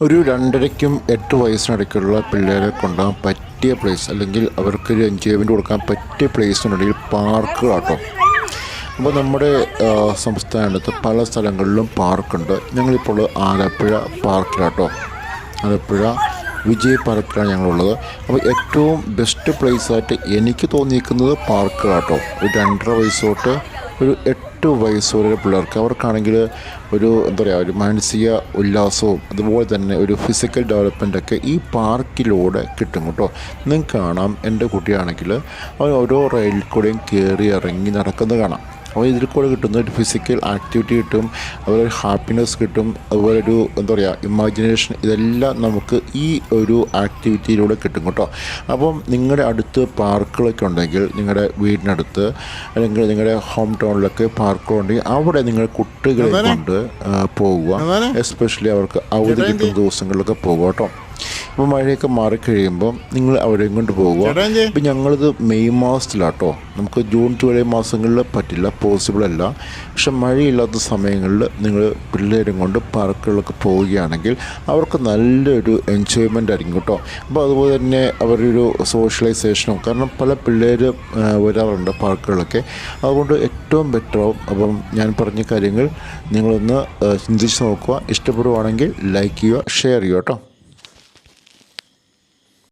ഒരു രണ്ടരയ്ക്കും എട്ട് വയസ്സിനിടയ്ക്കുള്ള പിള്ളേരെ കൊണ്ടുപോകാൻ പറ്റിയ പ്ലേസ് അല്ലെങ്കിൽ അവർക്കൊരു എൻജോയ്മെന്റ് കൊടുക്കാൻ പറ്റിയ പ്ലേസിനുണ്ടെങ്കിൽ പാർക്കുകളാട്ടോ അപ്പോൾ നമ്മുടെ സംസ്ഥാനത്ത് പല സ്ഥലങ്ങളിലും പാർക്കുണ്ട് ഞങ്ങളിപ്പോൾ ആലപ്പുഴ പാർക്കിലാട്ടോ ആലപ്പുഴ വിജയ് പാർക്കിലാണ് ഞങ്ങളുള്ളത്. അപ്പോൾ ഏറ്റവും ബെസ്റ്റ് പ്ലേസായിട്ട് എനിക്ക് തോന്നിയിരിക്കുന്നത് പാർക്കുകളാട്ടോ ഒരു രണ്ടര വയസ്സ് തൊട്ട് ഒരു എട്ട് വയസ്സ് വരെ പിള്ളേർക്ക് അവർക്കാണെങ്കിൽ ഒരു എന്താ പറയുക ഒരു മാനസിക ഉല്ലാസവും അതുപോലെ തന്നെ ഒരു ഫിസിക്കൽ ഡെവലപ്മെന്റ് ഈ പാർക്കിലൂടെ കിട്ടും കേട്ടോ. നിങ്ങൾക്ക് കാണാം. എന്റെ കുട്ടിയാണെങ്കിൽ അവൻ ഓരോ റെയിലിൽ കൂടെയും കയറി ഇറങ്ങി നടക്കുന്നത് കാണാം. അപ്പോൾ ഇതിൽ കൂടെ കിട്ടുന്ന ഒരു ഫിസിക്കൽ ആക്ടിവിറ്റി കിട്ടും അതുപോലെ ഒരു ഹാപ്പിനെസ് കിട്ടും അതുപോലെ ഒരു എന്താ പറയുക ഇമാജിനേഷൻ ഇതെല്ലാം നമുക്ക് ഈ ഒരു ആക്ടിവിറ്റിയിലൂടെ കിട്ടും കേട്ടോ. അപ്പം നിങ്ങളുടെ അടുത്ത് പാർക്കുകളൊക്കെ ഉണ്ടെങ്കിൽ നിങ്ങളുടെ വീടിനടുത്ത് അല്ലെങ്കിൽ നിങ്ങളുടെ ഹോം ടൗണിലൊക്കെ പാർക്കുകളുണ്ടെങ്കിൽ അവിടെ നിങ്ങൾ കുട്ടികളെ കൊണ്ട് പോവുക. എസ്പെഷ്യലി അവർക്ക് അവധി കിട്ടുന്ന ദിവസങ്ങളിലൊക്കെ പോകുക കേട്ടോ. അപ്പോൾ മഴയൊക്കെ മാറിക്കഴിയുമ്പോൾ നിങ്ങൾ അവിടെയും കൊണ്ട് പോകുക. ഇപ്പം ഞങ്ങളിത് മെയ് മാസത്തിലാട്ടോ. നമുക്ക് ജൂൺ ജൂലൈ മാസങ്ങളിൽ പറ്റില്ല. പോസിബിൾ അല്ല. പക്ഷെ മഴയില്ലാത്ത സമയങ്ങളിൽ നിങ്ങൾ പിള്ളേരും കൊണ്ട് പാർക്കുകളിലൊക്കെ പോവുകയാണെങ്കിൽ അവർക്ക് നല്ലൊരു എൻജോയ്മെന്റ് ആയിരിക്കും കേട്ടോ. അപ്പോൾ അതുപോലെ തന്നെ അവരൊരു സോഷ്യലൈസേഷനും കാരണം പല പിള്ളേർ വരാറുണ്ട് പാർക്കുകളൊക്കെ അതുകൊണ്ട് ഏറ്റവും ബെറ്ററാവും അപ്പം ഞാൻ പറഞ്ഞ കാര്യങ്ങൾ നിങ്ങളൊന്ന് ചിന്തിച്ച് നോക്കുക. ഇഷ്ടപ്പെടുവാണെങ്കിൽ ലൈക്ക് ചെയ്യുക ഷെയർ ചെയ്യുക കേട്ടോ.